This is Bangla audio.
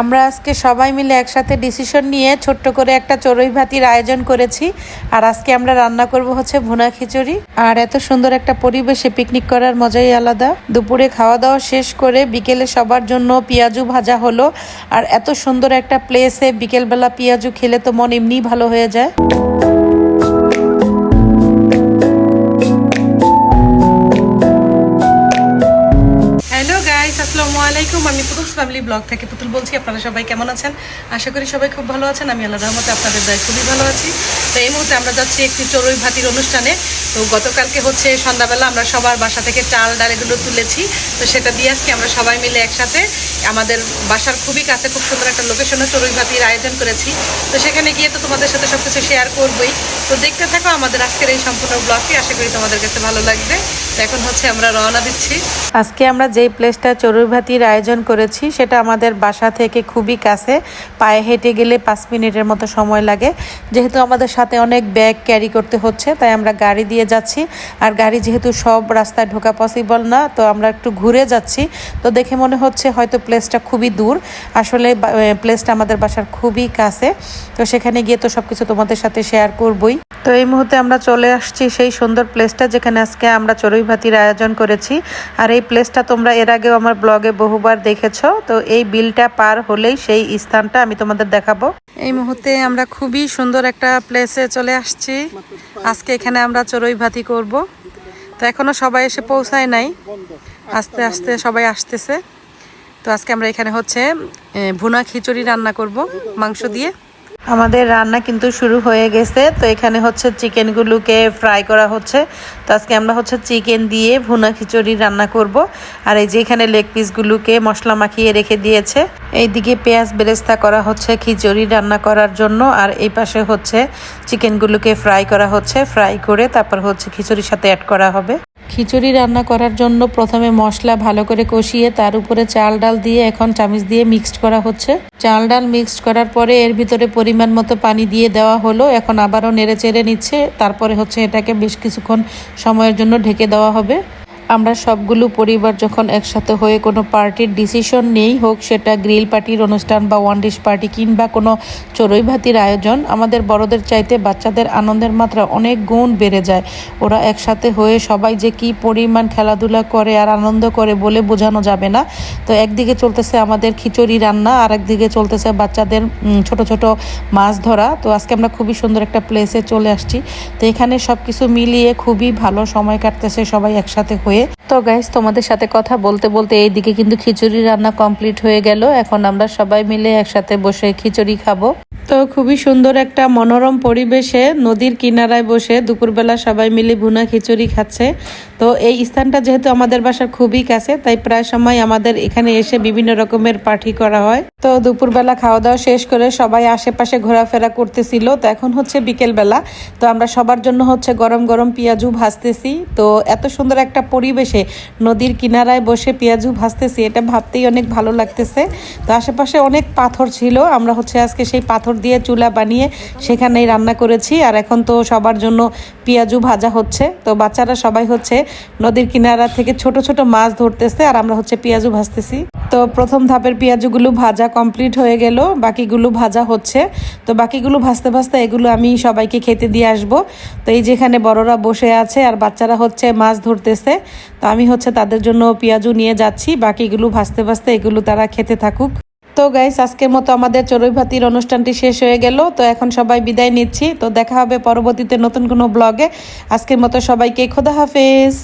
আমরা আজকে সবাই মিলে একসাথে ডিসিশন নিয়ে ছোট্ট করে একটা চড়ুই ভাতির আয়োজন করেছি। আর আজকে আমরা রান্না করব হচ্ছে ভুনা খিচুড়ি। আর এত সুন্দর একটা পরিবেশে পিকনিক করার মজাই আলাদা। দুপুরে খাওয়া দাওয়া শেষ করে বিকেলে সবার জন্য পেঁয়াজু ভাজা হলো। আর এত সুন্দর একটা প্লেসে বিকেলবেলা পেঁয়াজু খেলে তো মন এমনিই ভালো হয়ে যায়। আলাইকুম, আমি পুতুল ফ্যামিলি ব্লগ থেকে পুতুল বলছি, আপনারা সবাই কেমন আছেন? আশা করি সবাই খুব ভালো আছেন, আমি আল্লাহ রহমতে আপনাদের দয় খুবই ভালো আছি। তো এই মুহূর্তে আমরা যাচ্ছি একটি চড়ুই ভাতির অনুষ্ঠানে। তো গতকালকে হচ্ছে সন্ধ্যাবেলা আমরা সবার বাসা থেকে চাল ডাল এগুলো তুলেছি। তো সেটা দিয়ে আজকে আমরা সবাই মিলে একসাথে আমাদের বাসার খুবই কাছে খুব সুন্দর একটা লোকেশনে চড়ুই ভাতির আয়োজন করেছি। তো সেখানে গিয়ে তো তোমাদের সাথে সব কিছু শেয়ার করবোই। তো দেখতে থাকো আমাদের আজকের এই সম্পূর্ণ ব্লগটি আশা করি তোমাদের কাছে ভালো লাগবে। তো এখন হচ্ছে আমরা রওনা দিচ্ছি। আজকে আমরা যেই প্লেসটা চড়ুই ভাতির আয়োজন করেছি, সেটা আমাদের বাসা থেকে খুবই কাছে। পায়ে হেঁটে গেলে পাঁচ মিনিটের মতো সময় লাগে। যেহেতু আমাদের সাথে অনেক ব্যাগ ক্যারি করতে হচ্ছে, তাই আমরা গাড়ি দিয়ে যাচ্ছি। আর গাড়ি যেহেতু সব রাস্তায় ঢোকা পসিবল না, তো আমরা একটু ঘুরে যাচ্ছি। তো দেখে মনে হচ্ছে হয়তো প্লেসটা খুবই দূর। আসলে প্লেসটা আমাদের বাসার খুবই কাছে। তো সেখানে গিয়ে তো সব কিছু তোমাদের সাথে শেয়ার করবই। তো এই মুহূর্তে আমরা চলে আসছি সেই সুন্দর প্লেসটা যেখানে আজকে আমরা চড়ুই ভাতির আয়োজন করেছি। আর এই প্লেসটা তোমরা এর আগেও আমার ব্লগে বহুবার দেখেছ, তো এই বিলটা পার হলেই সেই স্থানটা আমি তোমাদের দেখাবো। এই মুহূর্তে আমরা খুবই সুন্দর একটা প্লেসে চলে আসছি। আজকে এখানে আমরা চড়ুই ভাতি করব। তো এখনও সবাই এসে পৌঁছায় নাই। আস্তে আস্তে সবাই আসতেছে। তো আজকে আমরা এখানে হচ্ছে ভুনা খিচুড়ি রান্না করব, মাংস দিয়ে। আমাদের রান্না কিন্তু শুরু হয়ে গেছে। তো এখানে হচ্ছে চিকেনগুলোকে ফ্রাই করা হচ্ছে। তো আজকে আমরা হচ্ছে চিকেন দিয়ে ভুনা খিচুড়ি রান্না করব। আর এই যে এখানে লেগ পিসগুলোকে মশলা মাখিয়ে রেখে দিয়েছে। এইদিকে পেঁয়াজ বেরেস্তা করা হচ্ছে খিচুড়ি রান্না করার জন্য। আর এই পাশে হচ্ছে চিকেনগুলোকে ফ্রাই করা হচ্ছে। ফ্রাই করে তারপর হচ্ছে খিচুড়ির সাথে অ্যাড করা হবে। খিচুড়ি রান্না করার জন্য প্রথমে মশলা ভালো করে কষিয়ে তার উপরে চাল ডাল দিয়ে এখন চামিচ দিয়ে মিক্সড করা হচ্ছে। চাল ডাল মিক্সড করার পরে এর ভিতরে পরিমাণ মতো পানি দিয়ে দেওয়া হলো। এখন আবারও নেড়ে চেড়ে নিচ্ছে। তারপরে হচ্ছে এটাকে বেশ কিছুক্ষণ সময়ের জন্য ঢেকে দেওয়া হবে। আমরা সবগুলো পরিবার যখন একসাথে হয়ে কোনো পার্টির ডিসিশন নেই, হোক সেটা গ্রিল পার্টির অনুষ্ঠান বা ওয়ান ডিশ পার্টি কিংবা কোনো চড়ুই ভাতির আয়োজন, আমাদের বড়দের চাইতে বাচ্চাদের আনন্দের মাত্রা অনেক গুণ বেড়ে যায়। ওরা একসাথে হয়ে সবাই যে কি পরিমাণ খেলাধুলা করে আর আনন্দ করে বলে বোঝানো যাবে না। তো একদিকে চলতেছে আমাদের খিচুড়ি রান্না আর একদিকে চলতেছে বাচ্চাদের ছোট ছোট মাছ ধরা। তো আজকে আমরা খুবই সুন্দর একটা প্লেসে চলে আসছি। তো এখানে সব কিছু মিলিয়ে খুবই ভালো সময় কাটতেছে সবাই একসাথে হয়ে। তো গাইস তোমাদের সাথে কথা বলতে বলতে এইদিকে কিন্তু খিচুড়ি রান্না কমপ্লিট হয়ে গেল। এখন আমরা সবাই মিলে একসাথে বসে খিচুড়ি খাব। তো খুবই সুন্দর একটা মনোরম পরিবেশে নদীর কিনারায় বসে দুপুরবেলা সবাই মিলে ভুনা খিচুড়ি খাচ্ছে। তো এই স্থানটা যেহেতু আমাদের বাসার খুবই কাছে, তাই প্রায় সময় আমাদের এখানে এসে বিভিন্ন রকমের পার্টি করা হয়। তো দুপুরবেলা খাওয়া দাওয়া শেষ করে সবাই আশেপাশে ঘোরাফেরা করতেছিল। তো এখন হচ্ছে বিকেলবেলা। তো আমরা সবার জন্য হচ্ছে গরম গরম পেঁয়াজু ভাজতেছি। তো এত সুন্দর একটা পরিবেশে নদীর কিনারায় বসে পেঁয়াজু ভাজতেছি, এটা ভাবতেই অনেক ভালো লাগতেছে। তো আশেপাশে অনেক পাথর ছিল। আমরা হচ্ছে আজকে সেই পাথর দিয়ে চুলা বানিয়ে সেখানেই রান্না করেছি। আর এখন তো সবার জন্য পেঁয়াজু ভাজা হচ্ছে। তো বাচ্চারা সবাই হচ্ছে নদীর কিনারা থেকে ছোট ছোট মাছ ধরতেছে। আর আমরা হচ্ছে পেঁয়াজু ভাজতেছি। তো প্রথম ধাপের পেঁয়াজুগুলো ভাজা কমপ্লিট হয়ে গেল, বাকিগুলো ভাজা হচ্ছে। তো বাকিগুলো ভাজতে ভাজতে এগুলো আমি সবাইকে খেতে দিয়ে আসব। তো এই যেখানে বড়রা বসে আছে আর বাচ্চারা হচ্ছে মাছ ধরতেছে, তো আমি হচ্ছে তাদের জন্য পেঁয়াজু নিয়ে যাচ্ছি। বাকিগুলো ভাজতে ভাজতে এগুলো তারা খেতে থাকুক। তো গাইস আজকের মতো আমাদের চড়ুই ভাতির অনুষ্ঠানটি শেষ হয়ে গেল। তো এখন সবাই বিদায় নিচ্ছি। তো দেখা হবে পরবর্তীতে নতুন কোনো ব্লগে আজকের মতো সবাইকে খোদা হাফেজ।